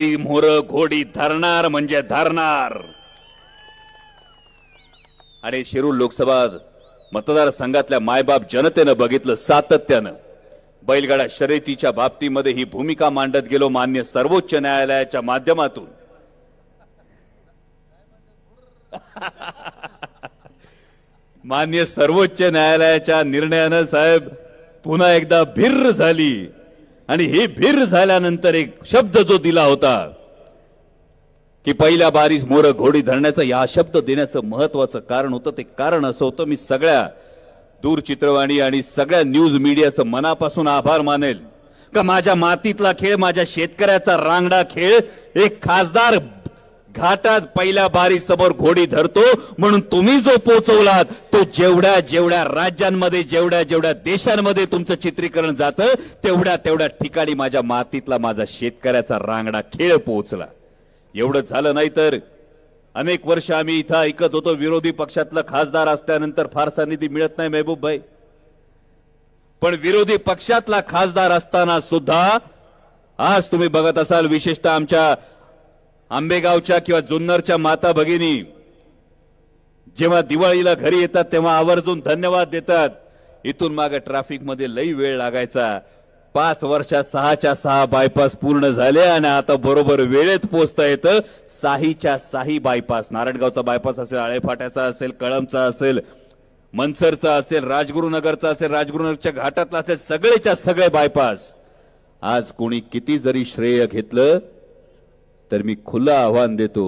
मोर घोडी धरणार म्हणजे धरणार. आणि शिरूर लोकसभा मतदारसंघातल्या मायबाप जनतेनं बघितलं सातत्यानं. बैलगाडा शर्यतीच्या बाबतीमध्ये ही भूमिका मांडत गेलो मान्य सर्वोच्च न्यायालयाच्या माध्यमातून. मान्य सर्वोच्च न्यायालयाच्या निर्णयानं साहेब पुन्हा एकदा भिर्र झाली. आणि हे भिर्र झाल्यानंतर एक शब्द जो दिला होता की पहिल्या बारीस मोर घोडी धरण्याचं या शब्द देण्याचं महत्वाचं कारण होतं. ते कारण असं होतं मी सगळ्या दूरचित्रवाणी आणि सगळ्या न्यूज मीडियाचं मनापासून आभार मानेल. का माझ्या मातीतला खेळ माझ्या शेतकऱ्याचा रांगडा खेळ एक खासदार घाटात पहिल्या बारी समोर घोडी धरतो म्हणून तुम्ही जो पोचवलात तो जेवढ्या जेवढ्या राज्यांमध्ये जेवढ्या जेवढ्या देशांमध्ये तुमचं चित्रीकरण जातं तेवढ्या तेवढ्या ठिकाणी माझ्या मातीतला माझा शेतकऱ्याचा रांगडा खेळ पोहोचला. एवढं झालं नाही तर अनेक वर्ष आम्ही इथं ऐकत होतो विरोधी पक्षातला खासदार असल्यानंतर फारसा निधी मिळत नाही मेहबूब भाई. पण विरोधी पक्षातला खासदार असताना सुद्धा आज तुम्ही बघत असाल विशेषतः आमच्या आंबेगावच्या किंवा जुन्नरच्या माता भगिनी जेव्हा दिवाळीला घरी येतात तेव्हा आवर्जून धन्यवाद देतात. इथून मागे ट्रॅफिकमध्ये लई वेळ लागायचा. पाच वर्षात सहाच्या सहा बायपास पूर्ण झाले आणि आता बरोबर वेळेत पोचता येतं. साहीच्या साही बायपास नारायणगावचा बायपास असेल आळेफाट्याचा असेल कळमचा असेल मनसरचा असेल राजगुरुनगरचा असेल राजगुरुनगरच्या घाटातला असेल सगळेच्या सगळे बायपास आज कोणी किती जरी श्रेय घेतलं तर मी खुलं आव्हान देतो.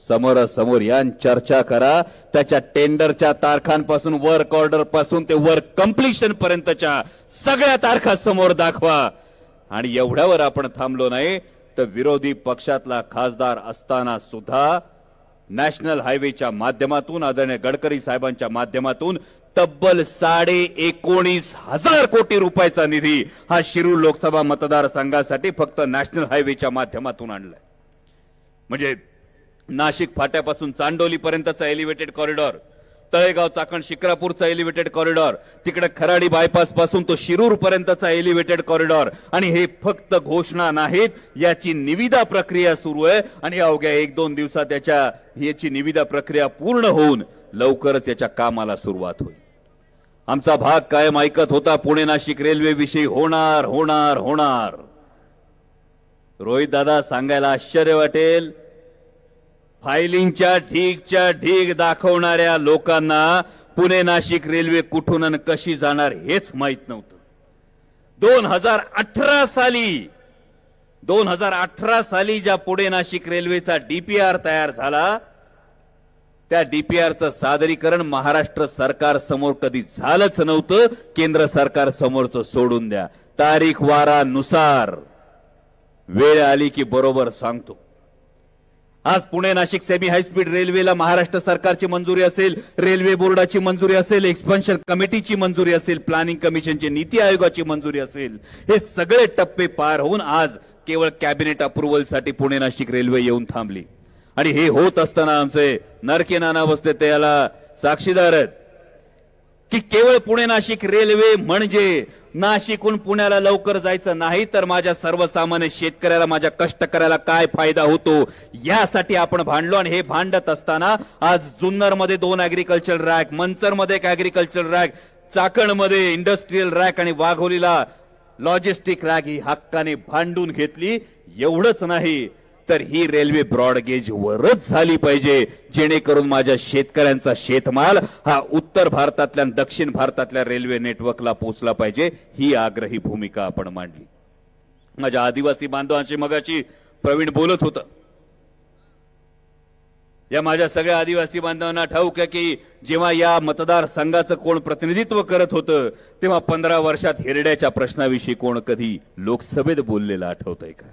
समोरासमोर यान चर्चा करा. त्याच्या टेंडरच्या तारखांपासून वर्क ऑर्डरपासून ते वर्क कम्प्लिशन पर्यंतच्या सगळ्या तारखा समोर दाखवा. आणि एवढ्यावर आपण थांबलो नाही तर विरोधी पक्षातला खासदार असताना सुद्धा नॅशनल हायवेच्या माध्यमातून आदरणीय गडकरी साहेबांच्या माध्यमातून तब्बल साडे एकोणीस हजार कोटी रुपयाचा निधी हा शिरूर लोकसभा मतदारसंघासाठी फक्त नॅशनल हायवेच्या माध्यमातून आणलाय. म्हणजे नाशिक फाट्यापासून चांडोलीपर्यंतचा एलिव्हेटेड कॉरिडॉर तळेगाव चाकण शिक्रापूरचा एलिव्हेटेड कॉरिडॉर तिकडे खराडी बायपासपासून तो शिरूर पर्यंतचा एलिव्हेटेड कॉरिडॉर आणि हे फक्त घोषणा नाहीत याची निविदा प्रक्रिया सुरू आहे. आणि अवघ्या एक दोन दिवसात याच्या याची निविदा प्रक्रिया पूर्ण होऊन लवकरच याच्या कामाला सुरुवात होईल. आमचा भाग कायम ऐकत होता पुणे नाशिक रेल्वे विषयी होणार होणार होणार. रोहित दादा सांगायला आश्चर्य वाटेल. फायलिंगच्या ढीगच्या ढीग दाखवणाऱ्या लोकांना पुणे नाशिक रेल्वे कुठून आणि कशी जाणार हेच माहीत नव्हतं. दोन हजार अठरा साली दोन हजार अठरा साली ज्या पुणे नाशिक रेल्वेचा डीपीआर तयार झाला त्या डीपीआरचं सादरीकरण महाराष्ट्र सरकार समोर कधी झालंच नव्हतं. केंद्र सरकार समोरचं सोडून द्या. तारीख वारानुसार वेळ आली की बरोबर सांगतो. आज Pune Nashik semi high speed रेल्वेला महाराष्ट्र सरकारची मंजुरी असेल रेल्वे बोर्डाची मंजुरी असेल एक्सपान्शन कमिटीची मंजुरी असेल प्लॅनिंग कमिशनची नीती आयोगाची मंजुरी असेल हे सगळे टप्पे पार होऊन आज केवळ कॅबिनेट अप्रुव्हलसाठी पुणे नाशिक रेल्वे येऊन थांबली. आणि हे होत असताना आमचे नरके नाना बसते त्याला साक्षीदार आहेत. की केवळ पुणे नाशिक रेल्वे म्हणजे नाशिकहून पुण्याला लवकर जायचं नाही तर माझ्या सर्वसामान्य शेतकऱ्याला माझ्या कष्टकऱ्याला काय फायदा होतो? यासाठी आपण भांडलो आणि हे भांडत असताना आज जुन्नरमध्ये दोन अॅग्रिकल्चर रॅक मंचरमध्ये एक अॅग्रिकल्चर रॅक चाकणमध्ये इंडस्ट्रीयल रॅक आणि वाघोलीला लॉजिस्टिक रॅक ही हक्काने भांडून घेतली. एवढंच नाही. तर ही रेल्वे ब्रॉडगेज वरच झाली पाहिजे जेणेकरून माझ्या शेतकऱ्यांचा शेतमाल हा उत्तर भारतातल्या दक्षिण भारतातल्या रेल्वे नेटवर्कला पोहोचला पाहिजे ही आग्रही भूमिका आपण मांडली. माझ्या आदिवासी बांधवांची मगाची प्रवीण बोलत होतं. या माझ्या सगळ्या आदिवासी बांधवांना ठाऊक आहे की जेव्हा या मतदारसंघाचं कोण प्रतिनिधित्व करत होतं तेव्हा पंधरा वर्षात हिरड्याच्या प्रश्नाविषयी कोण कधी लोकसभेत बोललेलं आठवतंय का?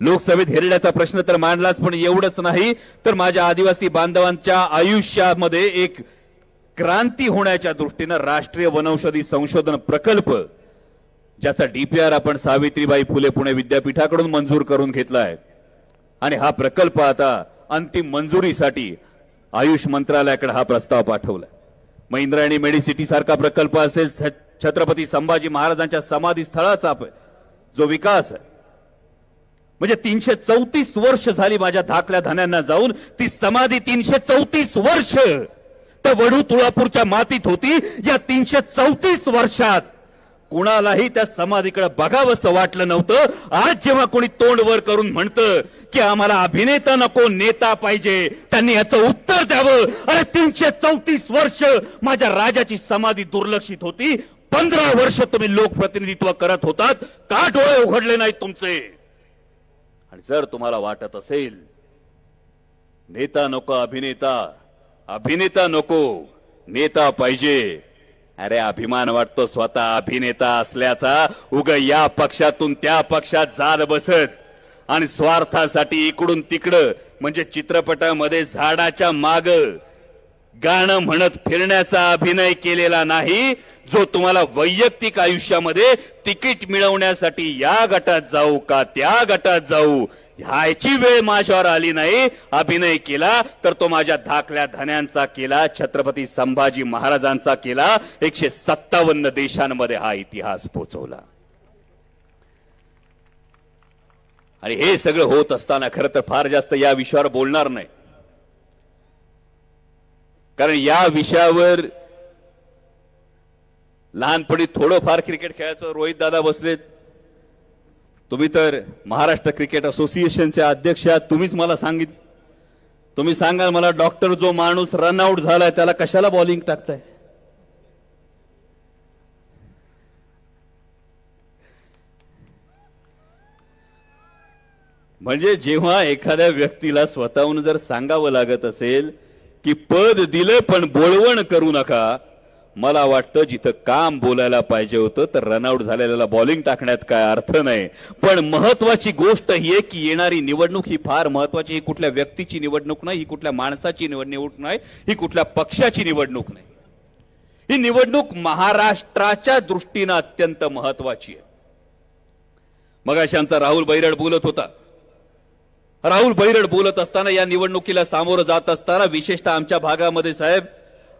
लोकसभेत हिरड्याचा प्रश्न तर मांडलाच पण एवढंच नाही. तर माझ्या आदिवासी बांधवांच्या आयुष्यामध्ये एक क्रांती होण्याच्या दृष्टीनं राष्ट्रीय वनौषधी संशोधन प्रकल्प ज्याचा डीपीआर आपण सावित्रीबाई फुले पुणे विद्यापीठाकडून मंजूर करून घेतला आहे आणि हा प्रकल्प आता अंतिम मंजुरीसाठी आयुष मंत्रालयाकडे हा प्रस्ताव पाठवला मग इंद्रायणी मेडिसिटी सारखा प्रकल्प असेल छ- छत्रपती संभाजी महाराजांच्या समाधी स्थळाचा जो विकास आहे म्हणजे तीनशे चौतीस वर्ष झाली माझ्या धाकल्या धान्यांना जाऊन. ती समाधी तीनशे चौतीस वर्ष. तर वडू तुळापूरच्या मातीत होती. या तीनशे चौतीस वर्षात कुणालाही त्या समाधीकडे बघावंसं वाटलं नव्हतं. आज जेव्हा कोणी तोंड वर करून म्हणतं की आम्हाला अभिनेता नको नेता पाहिजे त्यांनी याचं उत्तर द्यावं. अरे तीनशे चौतीस वर्ष माझ्या राजाची समाधी दुर्लक्षित होती. पंधरा वर्ष तुम्ही लोकप्रतिनिधित्व करत होतात. का डोळे उघडले नाहीत तुमचे? आणि जर तुम्हाला वाटत असेल नेता नको अभिनेता अभिनेता नको नेता पाहिजे. अरे अभिमान वाटतो स्वतः अभिनेता असल्याचा. उग या पक्षातून त्या पक्षात जात बसत. आणि स्वार्थासाठी इकडून तिकडं म्हणजे चित्रपटामध्ये झाडाच्या माग गाणं म्हणत फिरण्याचा अभिनय केलेला नाही. जो तुम्हाला वैयक्तिक आयुष्यामध्ये तिकीट मिळवण्यासाठी या गटात जाऊ का त्या गटात जाऊ ह्याची वेळ माझ्यावर आली नाही अभिनय केला तर तो माझ्या धाकल्या धन्यांचा केला छत्रपती संभाजी महाराजांचा केला एकशे सत्तावन्न देशांमध्ये हा इतिहास पोचवला. आणि हे सगळं होत असताना खरं तर फार जास्त या विषयावर बोलणार नाही. कारण या विषयावर लहानपणी थोडंफार क्रिकेट खेळायचं. रोहित दादा बसलेत तुम्ही तर महाराष्ट्र क्रिकेट असोसिएशनचे अध्यक्ष आहात. तुम्हीच मला सांगितलं तुम्ही सांगाल मला डॉक्टर जो माणूस रनआउट झालाय त्याला कशाला बॉलिंग टाकताय? म्हणजे जेव्हा एखाद्या व्यक्तीला स्वतःहून जर सांगावं लागत असेल की पद दिलं पण बोलवण करू नका मला वाटतं जिथं काम बोलायला पाहिजे होतं तर रनआउट झालेल्याला बॉलिंग टाकण्यात काय अर्थ नाही. पण महत्वाची गोष्ट ही आहे की येणारी निवडणूक ही फार महत्वाची ही कुठल्या व्यक्तीची निवडणूक नाही ही कुठल्या माणसाची निवडणूक नाही ही कुठल्या पक्षाची निवडणूक नाही. ही निवडणूक महाराष्ट्राच्या दृष्टीनं अत्यंत महत्वाची आहे. मग आमचा राहुल बैरड बोलत होता. राहुल बैरड बोलत असताना या निवडणुकीला सामोरं जात असताना विशेषतः आमच्या भागामध्ये साहेब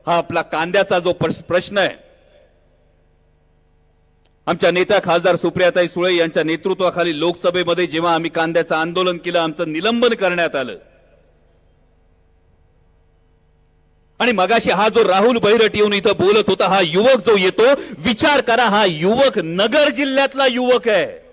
हा आपला कांद्याचा जो प्रश्न आहे. आमच्या नेत्या खासदार सुप्रियाताई सुळे यांच्या नेतृत्वाखाली लोकसभेमध्ये जेव्हा आम्ही कांद्याचं आंदोलन केलं आमचं निलंबन करण्यात आलं. आणि मगाशी हा जो राहुल बैरट येऊन इथं बोलत होता हा युवक जो येतो विचार करा हा युवक नगर जिल्ह्यातला युवक आहे.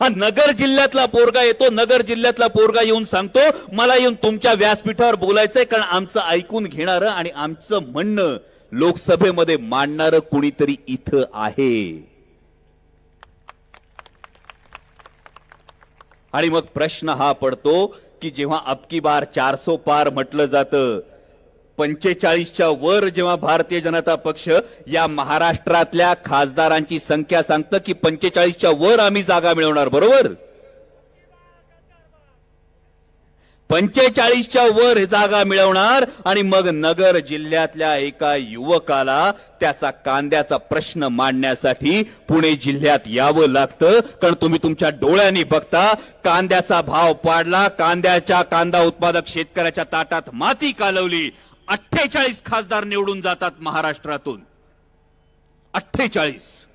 हा नगर जिल्ह्यातला पोरगा येतो नगर जिल्ह्यातला पोरगा येऊन सांगतो मला येऊन तुमच्या व्यासपीठावर बोलायचंय कारण आमचं ऐकून घेणारं आणि आमचं म्हणणं लोकसभेमध्ये मांडणारं कुणीतरी इथं आहे. आणि मग प्रश्न हा पडतो की जेव्हा अबकी बार चारसो पार म्हटलं जातं पंचेचाळीसच्या वर जेव्हा भारतीय जनता पक्ष या महाराष्ट्रातल्या खासदारांची संख्या सांगतं की पंचेचाळीसच्या वर आम्ही जागा मिळवणार बरोबर? पंचेचाळीसच्या वर जागा मिळवणार आणि मग नगर जिल्ह्यातल्या एका युवकाला त्याचा कांद्याचा प्रश्न मांडण्यासाठी पुणे जिल्ह्यात यावं लागतं. कारण तुम्ही तुमच्या डोळ्यांनी बघता कांद्याचा भाव पाडला कांद्याच्या कांदा उत्पादक शेतकऱ्याच्या ताटात माती कालवली. अठ्ठेचाळीस खासदार निवडून जातात महाराष्ट्रातून. अठ्ठेचाळीस.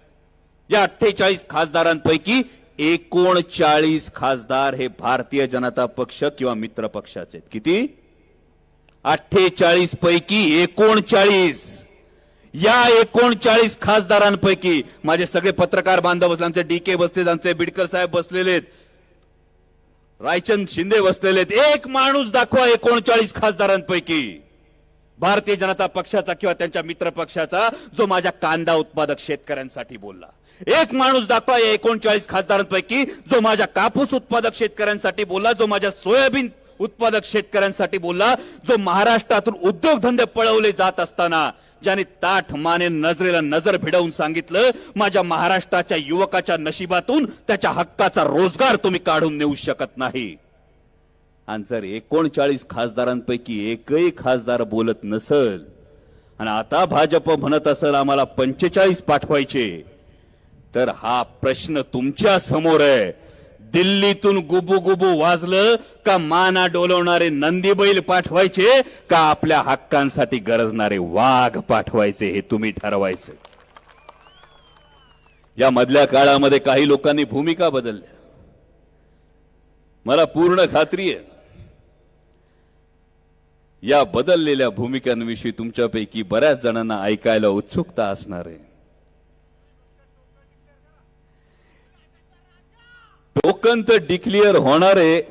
या अठ्ठेचाळीस खासदारांपैकी एकोणचाळीस खासदार हे भारतीय जनता पक्ष किंवा मित्र पक्षाचे आहेत. किती? अठ्ठेचाळीस पैकी एकोणचाळीस. या एकोणचाळीस खासदारांपैकी माझे सगळे पत्रकार बांधव बसले आमचे डी के बसलेत आमचे बिडकर साहेब बसलेले आहेत रायचंद शिंदे बसलेले आहेत एक माणूस दाखवा एकोणचाळीस खासदारांपैकी. भारतीय जनता पक्षाचा किंवा त्यांच्या मित्र पक्षाचा जो माझ्या कांदा उत्पादक शेतकऱ्यांसाठी बोलला. एक माणूस दाखवा या एकोणचाळीस खासदारांपैकी जो माझ्या कापूस उत्पादक शेतकऱ्यांसाठी बोलला जो माझ्या सोयाबीन उत्पादक शेतकऱ्यांसाठी बोलला जो महाराष्ट्रातून उद्योगधंदे पळवले जात असताना ज्याने ताठ माने नजरेला नजर भिडवून सांगितलं माझ्या महाराष्ट्राच्या युवकाच्या नशिबातून त्याच्या हक्काचा रोजगार तुम्ही काढून नेऊ शकत नाही. आणि जर एकोणचाळीस खासदारांपैकी एकही खासदार बोलत नसल आणि आता भाजप म्हणत असेल आम्हाला पंचेचाळीस पाठवायचे तर हा प्रश्न तुमच्यासमोर आहे. दिल्लीतून गुबू गुबू वाजलं का माना डोलवणारे नंदी बैल पाठवायचे का आपल्या हक्कांसाठी गरजणारे वाघ पाठवायचे हे तुम्ही ठरवायचं. या मधल्या काळामध्ये काही लोकांनी भूमिका बदलल्या. मला पूर्ण खात्री आहे. या बदललेल्या भूमिकांविषयी तुमच्यापैकी बऱ्याच जणांना ऐकायला उत्सुकता असणार आहे. टोकन तर डिक्लिअर होणार आहे.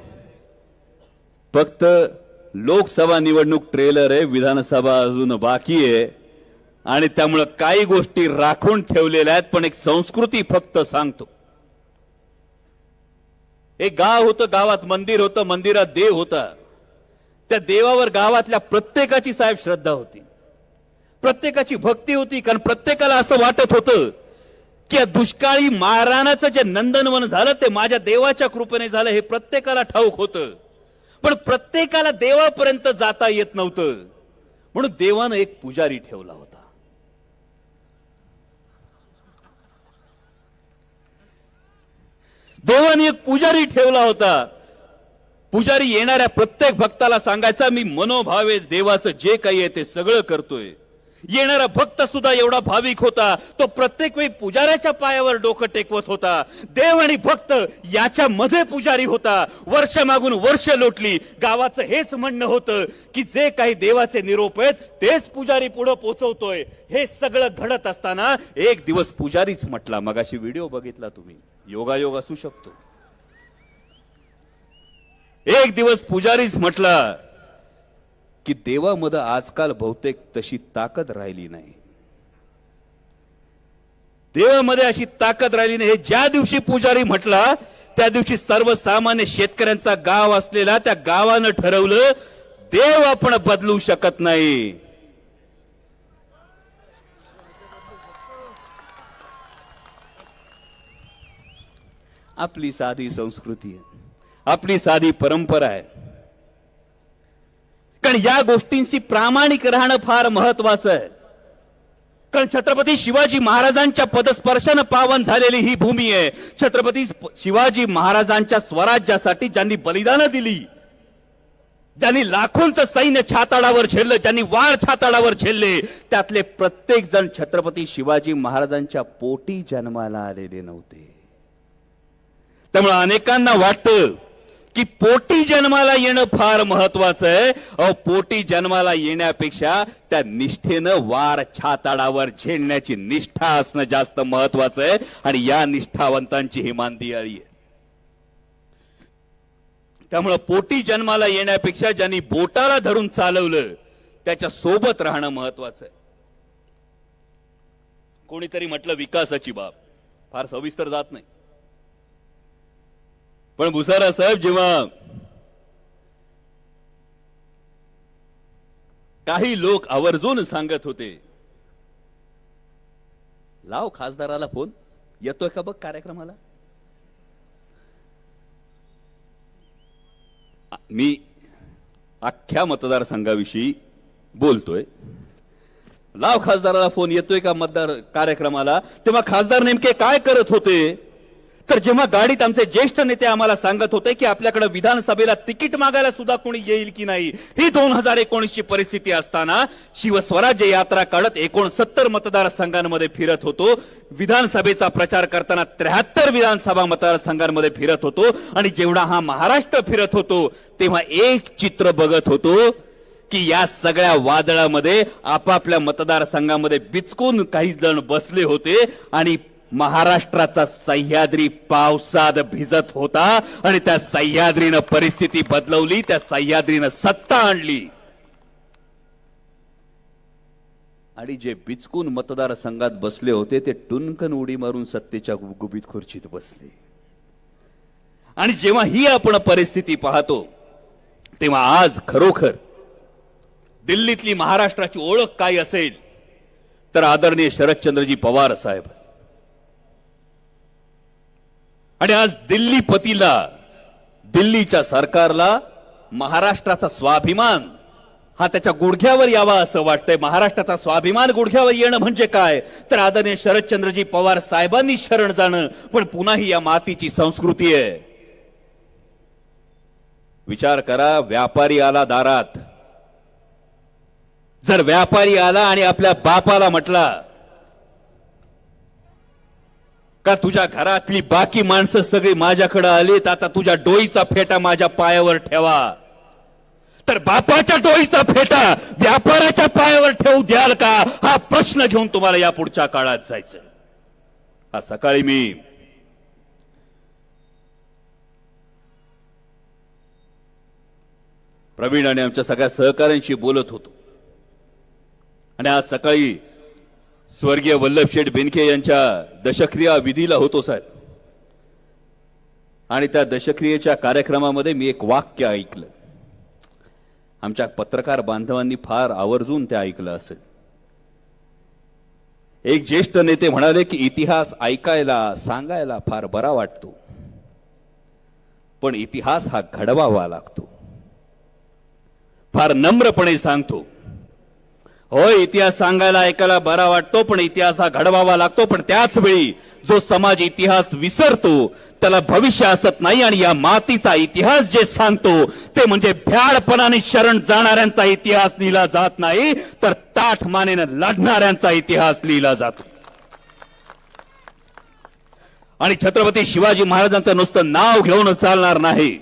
फक्त लोकसभा निवडणूक ट्रेलर आहे विधानसभा अजून बाकी आहे. आणि त्यामुळं काही गोष्टी राखून ठेवलेल्या आहेत पण एक संस्कृती फक्त सांगतो. एक गाव होतं गावात मंदिर होतं मंदिरात देव होता. त्या देवावर गावातल्या प्रत्येकाची साहेब श्रद्धा होती. प्रत्येकाची भक्ती होती कारण प्रत्येकाला असं वाटत होतं की या दुष्काळी महाराणाचं जे नंदनवन झालं ते माझ्या देवाच्या कृपेने झालं हे प्रत्येकाला ठाऊक होतं. पण प्रत्येकाला देवापर्यंत जाता येत नव्हतं. म्हणून देवानं एक पुजारी ठेवला होता. देवाने एक पुजारी ठेवला होता. पुजारी येणाऱ्या प्रत्येक भक्ताला सांगायचा मी मनोभावे देवाचं जे काही आहे ते सगळं करतोय. येणारा भक्त सुद्धा एवढा भाविक होता तो प्रत्येक वेळी पुजाऱ्याच्या पायावर डोकं टेकवत होता. देव आणि भक्त याच्या मध्ये पुजारी होता. वर्ष मागून वर्ष लोटली. गावाचं हेच म्हणणं होतं की जे काही देवाचे निरोप आहेत तेच पुजारी पुढे पोचवतोय. हे सगळं घडत असताना एक दिवस पुजारीच म्हटला. मगाशी व्हिडिओ बघितला तुम्ही. योगायोग असू शकतो. एक दिवस पुजारीच म्हटला की देवामध्ये आजकाल बहुतेक तशी ताकद राहिली नाही. देवामध्ये अशी ताकद राहिली नाही. हे ज्या दिवशी पुजारी म्हटला त्या दिवशी सर्वसामान्य शेतकऱ्यांचा गाव असलेला त्या गावानं ठरवलं देव आपण बदलू शकत नाही. आपली साधी संस्कृती आहे. आपली साधी परंपरा आहे. कारण या गोष्टींशी प्रामाणिक राहणं फार महत्वाचं आहे. कारण छत्रपती शिवाजी महाराजांच्या पदस्पर्शानं पावन झालेली ही भूमी आहे. छत्रपती शिवाजी महाराजांच्या स्वराज्यासाठी ज्यांनी बलिदानं दिली ज्यांनी लाखोंचं सैन्य छाताडावर झेललं ज्यांनी वार छाताडावर झेलले त्यातले प्रत्येक जण छत्रपती शिवाजी महाराजांच्या पोटी जन्माला आलेले नव्हते. त्यामुळे अनेकांना वाटतं की पोटी जन्माला येणं फार महत्वाचं आहे. अहो पोटी जन्माला येण्यापेक्षा त्या निष्ठेनं वार छाताडावर झेलण्याची निष्ठा असणं जास्त महत्वाचं आहे. आणि या निष्ठावंतांची ही मानदियाळी आहे. त्यामुळं पोटी जन्माला येण्यापेक्षा ज्यांनी बोटाला धरून चालवलं त्याच्या सोबत राहणं महत्वाचं आहे. कोणीतरी म्हटलं विकासाची बाब. फार सविस्तर जात नाही. पण भुसारा साहेब जेव्हा काही लोक आवर्जून सांगत होते लाव खासदाराला फोन येतोय का बघ कार्यक्रमाला? मी अख्ख्या मतदारसंघाविषयी बोलतोय. लाव खासदाराला फोन येतोय का मतदार कार्यक्रमाला? तेव्हा खासदार नेमके काय करत होते तर जेव्हा गाडीत आमचे ज्येष्ठ नेते आम्हाला सांगत होते की आपल्याकडे विधानसभेला तिकीट मागायला सुद्धा कोणी येईल की नाही ही दोन हजार एकोणीसची परिस्थिती असताना शिवस्वराज्य यात्रा काढत एकोणसत्तर मतदारसंघांमध्ये फिरत होतो. विधानसभेचा प्रचार करताना त्र्याहत्तर विधानसभा मतदारसंघांमध्ये फिरत होतो आणि जेवढा हा महाराष्ट्र फिरत होतो तेव्हा एक चित्र बघत होतो की या सगळ्या वादळामध्ये आपापल्या मतदारसंघामध्ये बिचकून काही जण बसले होते आणि महाराष्ट्राचा सह्याद्री पावसात भिजत होता आणि त्या सह्याद्रीनं परिस्थिती बदलवली त्या सह्याद्रीनं सत्ता आणली. आणि जे बिचकून मतदारसंघात बसले होते ते टुनकन उडी मारून सत्तेच्या गुबगुबीत खुर्चीत बसले. आणि जेव्हा ही आपण परिस्थिती पाहतो तेव्हा आज खरोखर दिल्लीतली महाराष्ट्राची ओळख काय असेल तर आदरणीय शरदचंद्रजी पवार साहेब. आणि आज दिल्लीपतीला दिल्लीच्या सरकारला महाराष्ट्राचा स्वाभिमान हा त्याच्या गुडघ्यावर यावा असं वाटतंय. महाराष्ट्राचा स्वाभिमान गुडघ्यावर येणं म्हणजे काय? तर आदरणीय शरदचंद्रजी पवार साहेबांनी शरण जाणं पण पुन्हा ही या मातीची संस्कृती आहे. विचार करा व्यापारी आला दारात. जर व्यापारी आला आणि आपल्या बापाला म्हटला का तुझ्या घरातली बाकी माणसं सगळी माझ्याकडे आलीत आता तुझ्या डोईचा फेटा माझ्या पायावर ठेवा. तर बापाच्या डोईचा फेटा व्यापाराच्या पायावर ठेवू द्याल का? हा प्रश्न घेऊन तुम्हाला या पुढच्या काळात जायचं आज सकाळी मी प्रवीण आणि आमच्या सगळ्या सहकाऱ्यांशी बोलत होतो. आणि आज सकाळी स्वर्गीय वल्लभ शेठ बेनके यांच्या दशक्रिया विधीला होतो साहेब. आणि त्या दशक्रियेच्या कार्यक्रमामध्ये मी एक वाक्य ऐकलं. आमच्या पत्रकार बांधवांनी फार आवर्जून ते ऐकलं असेल. एक ज्येष्ठ नेते म्हणाले की इतिहास ऐकायला सांगायला फार बरा वाटतो. पण इतिहास हा घडवावा लागतो. फार नम्रपणे सांगतो. होय इतिहास सांगायला ऐकायला बरा वाटतो पण इतिहास हा घडवावा लागतो पण त्याच वेळी जो समाज इतिहास विसरतो त्याला भविष्य असत नाही आणि या मातीचा इतिहास जे सांगतो ते म्हणजे भ्याडपणाने शरण जाणाऱ्यांचा इतिहास लिहिला जात नाही तर ताठ मानेनं लढणाऱ्यांचा इतिहास लिहिला जातो. आणि छत्रपती शिवाजी महाराजांचं नुसतं नाव घेऊन चालणार नाही.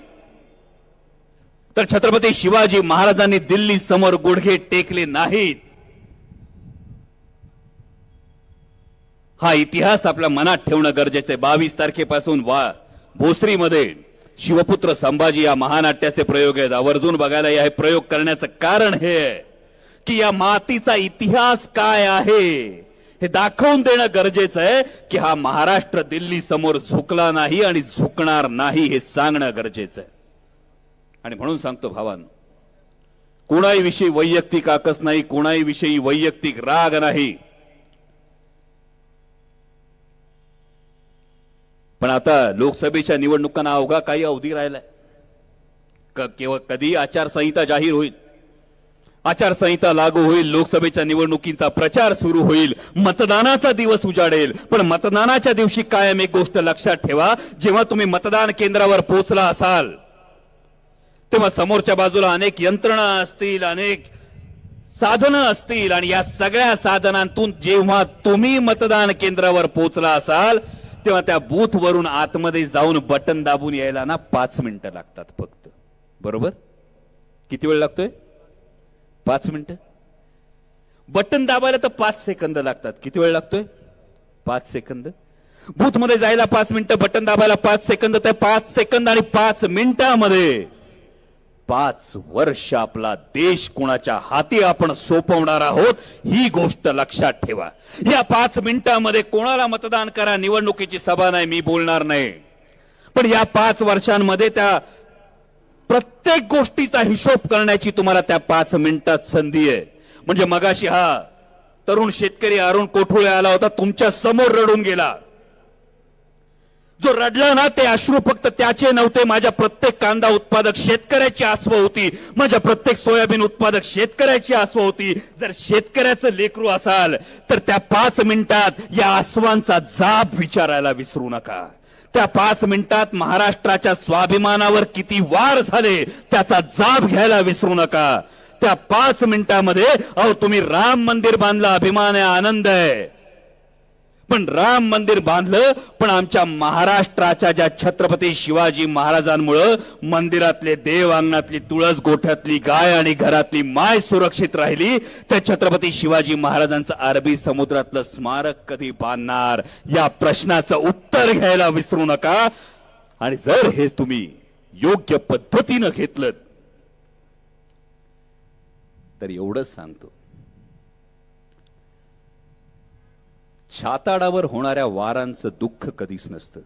तर छत्रपती शिवाजी महाराजांनी दिल्ली समोर गुडघे टेकले नाहीत. हा इतिहास आपल्या मनात ठेवणं गरजेचं आहे. बावीस तारखेपासून वा भोसरीमध्ये शिवपुत्र संभाजी या महानाट्याचे प्रयोग आहेत. आवर्जून बघायला या हे प्रयोग करण्याचं कारण हे की या मातीचा इतिहास काय आहे हे दाखवून देणं गरजेचं आहे की हा महाराष्ट्र दिल्ली समोर झुकला नाही आणि झुकणार नाही हे सांगणं गरजेचं आहे. आणि म्हणून सांगतो भावान कोणाही विषयी वैयक्तिक आकस नाही कोणाही विषयी वैयक्तिक राग नाही. पण आता लोकसभेच्या निवडणुकांना अवघा काही अवधी राहिलाय. क- केवळ कधी आचारसंहिता जाहीर होईल. आचारसंहिता लागू होईल लोकसभेच्या निवडणुकींचा प्रचार सुरू होईल मतदानाचा दिवस उजाडेल. पण मतदानाच्या दिवशी कायम एक गोष्ट लक्षात ठेवा जेव्हा तुम्ही मतदान केंद्रावर पोहोचला असाल तेव्हा समोरच्या बाजूला अनेक यंत्रणा असतील अनेक साधनं असतील आणि या सगळ्या साधनांतून जेव्हा तुम्ही मतदान केंद्रावर पोहोचला असाल तेव्हा त्या बूथ वरून आतमध्ये जाऊन बटन दाबून यायला ना पाच मिनिटं लागतात फक्त. बरोबर? किती वेळ लागतोय? पाच मिनिटं. बटन दाबायला तर पाच सेकंद लागतात. किती वेळ लागतोय? पाच सेकंद बूथमध्ये जायला पाच मिनिटं बटन दाबायला पाच सेकंद तर पाच सेकंद आणि पाच मिनिटामध्ये पाच वर्ष आपला देश कुणाच्या हाती आपण सोपवणार आहोत ही गोष्ट लक्षात ठेवा. या पाच मिनिटांमध्ये कोणाला मतदान करा निवडणुकीची सभा नाही मी बोलणार नाही. पण या पाच वर्षांमध्ये त्या प्रत्येक गोष्टीचा हिशोब करण्याची तुम्हाला त्या पाच मिनिटात संधी आहे. म्हणजे मगाशी हा तरुण शेतकरी अरुण कोठुळे आला होता तुमच्यासमोर रडून गेला. जो रडला ना ते अश्रू फक्त त्याचे नव्हते. माझ्या प्रत्येक कांदा उत्पादक शेतकऱ्याची आसव होती. माझ्या प्रत्येक सोयाबीन उत्पादक शेतकऱ्याची आसव होती. जर शेतकऱ्याचं लेकरू असाल तर त्या पाच मिनिटात या आसवांचा जाब विचारायला विसरू नका. त्या पाच मिनिटात महाराष्ट्राच्या स्वाभिमानावर किती वार झाले त्याचा जाब घ्यायला विसरू नका. त्या पाच मिनिटामध्ये अहो तुम्ही राम मंदिर बांधलं अभिमान आहे आनंद आहे. पण राम मंदिर बांधलं पण आमच्या महाराष्ट्राच्या ज्या छत्रपती शिवाजी महाराजांमुळं मंदिरातले देव अंगणातली तुळस गोठ्यातली गाय आणि घरातली माय सुरक्षित राहिली त्या छत्रपती शिवाजी महाराजांचं अरबी समुद्रातलं स्मारक कधी बांधणार? या प्रश्नाचं उत्तर घ्यायला विसरू नका. आणि जर हे तुम्ही योग्य पद्धतीनं घेतलं तर एवढंच सांगतो. छाताडावर होणाऱ्या वारांचं दुःख कधीच नसतं.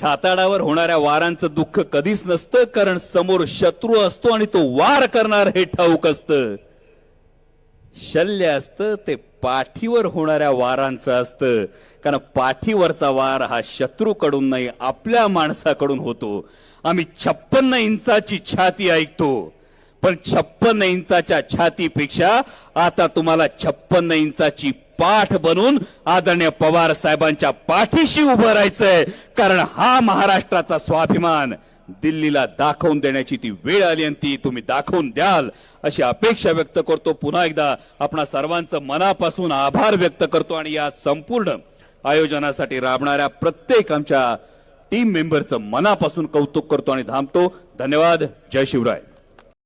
छाताडावर होणाऱ्या वारांचं दुःख कधीच नसतं कारण समोर शत्रू असतो आणि तो वार करणार हे ठाऊक असतं. शल्य असतं ते पाठीवर होणाऱ्या वारांचं असतं. कारण पाठीवरचा वार हा शत्रूकडून नाही आपल्या माणसाकडून होतो. आम्ही छप्पन्न इंचाची छाती ऐकतो. पण छप्पन्न इंचाच्या छातीपेक्षा आता तुम्हाला छप्पन्न इंचाची पाठ बनून आदरणीय पवार साहेबांच्या पाठीशी उभं राहायचंय. कारण हा महाराष्ट्राचा स्वाभिमान दिल्लीला दाखवून देण्याची ती वेळ आली आणि ती तुम्ही दाखवून द्याल अशी अपेक्षा व्यक्त करतो. पुन्हा एकदा आपणा सर्वांचं मनापासून आभार व्यक्त करतो आणि या संपूर्ण आयोजनासाठी राबणाऱ्या प्रत्येक आमच्या टीम मेंबरचं मनापासून कौतुक करतो आणि थांबतो. धन्यवाद. जय शिवराय.